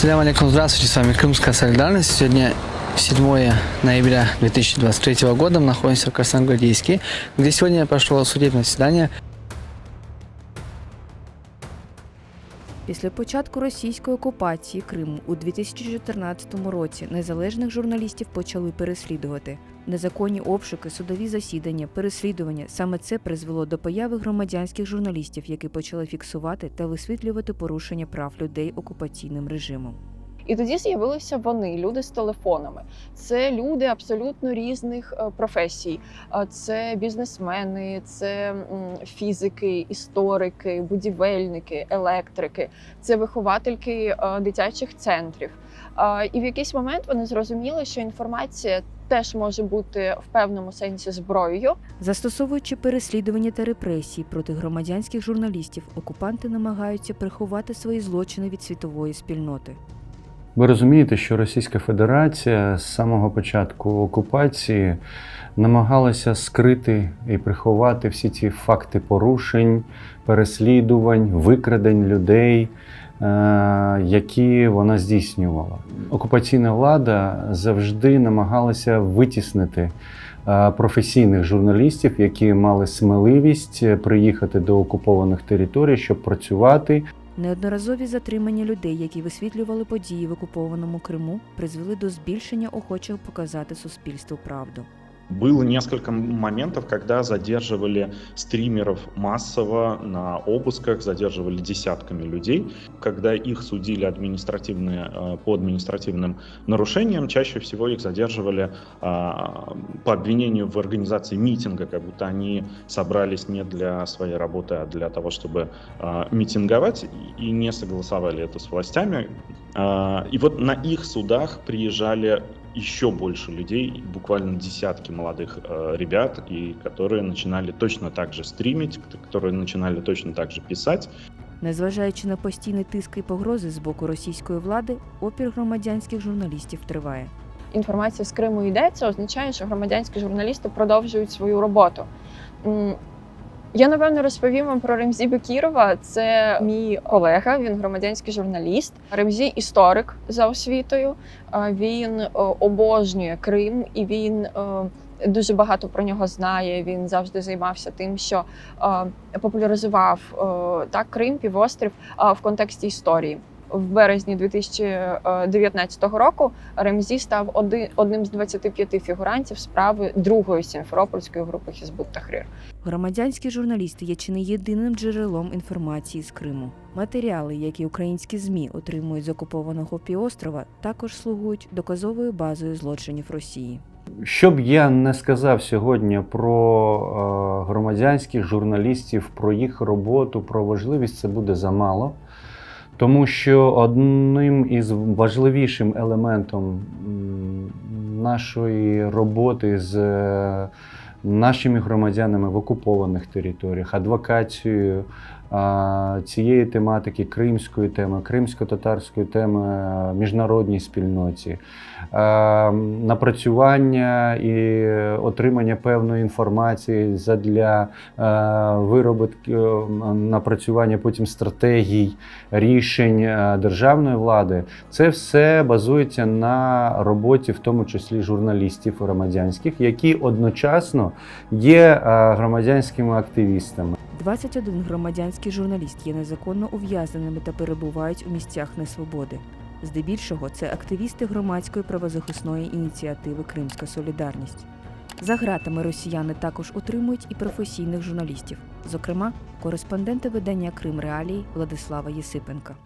Салям алейкум, здравствуйте, с вами Крымская солидарность. Сегодня 7 ноября 2023 года, мы находимся в Красногвардейске, где сегодня прошло судебное заседание Після початку російської окупації Криму у 2014 році незалежних журналістів почали переслідувати. Незаконні обшуки, судові засідання, переслідування саме це призвело до появи громадянських журналістів, які почали фіксувати та висвітлювати порушення прав людей окупаційним режимом. І тоді з'явилися вони, люди з телефонами. Це люди абсолютно різних е, професій. Е, Це бізнесмени, це фізики, історики, будівельники, електрики, це виховательки е, дитячих центрів. І в якийсь момент вони зрозуміли, що інформація теж може бути в певному сенсі зброєю. Застосовуючи переслідування та репресії проти громадянських журналістів, окупанти намагаються приховати свої злочини від світової спільноти. Ви розумієте, що Російська Федерація з самого початку окупації намагалася скрити і приховати всі ці факти порушень, переслідувань, викрадень людей, е, які вона здійснювала. Окупаційна влада завжди намагалася витіснити е, професійних журналістів, які мали сміливість приїхати до окупованих територій, щоб працювати Неодноразові затримання людей, які висвітлювали події в окупованому Криму, призвели до збільшення охочих показати суспільству правду. Было несколько моментов, когда задерживали стримеров массово на обысках, задерживали десятками людей. Когда их судили административные, э, по административным нарушениям, чаще всего их задерживали а, по обвинению в организации митинга, как будто они собрались не для своей работы, а для того, чтобы а, митинговать, и не согласовали это с властями. А, И вот на их судах приезжали еще больше людей, буквально десятки молодых э, ребят, и которые начинали точно так же стримить, которые начинали точно так же писать. Незважаючи на постійний тиск і погрози з боку російської влади, опір громадянських журналістів триває. інформація з Криму йде, це означає, що громадянські журналісти продовжують свою роботу. Я напевно розповім вам про Ремзі Бекірова. Це мій колега, він громадянський журналіст. Ремзі історик за освітою. Він е, обожнює Крим і він е, дуже багато про нього знає. Він завжди займався тим, що е, популяризував е, так Крим, півострів е, в контексті історії. В березні 2019 року Ремзі став одним з 25 фігурантів справи другої сімферопольської групи Хізбут Тахрір. Громадянські журналісти є чи не єдиним джерелом інформації з Криму. Матеріали, які українські змі отримують з окупованого півострова, також слугують доказовою базою злочинів Росії. Що б я не сказав сьогодні про е, громадянських журналістів, про їх роботу, про важливість, це буде замало. Тому що одним із важливішим елементом нашої роботи з е, нашими громадянами в окупованих територіях, адвокацією цієї тематики, кримської теми, кримсько-татарської теми е, міжнародній спільноті, е, напрацювання і отримання певної інформації задля е, виробітки, напрацювання потім стратегій, рішень державної влади. Це все базується на роботі, в тому числі журналістів громадянських, які одночасно є громадянськими активістами. 21 громадянський журналіст є незаконно ув'язненими та перебувають у місцях несвободи. Здебільшого це активісти громадської правозахисної ініціативи Кримська Солідарність. За ґратами росіяни також утримують і професійних журналістів, зокрема, кореспондента видання Крим Реалії Владислава Єсипенка.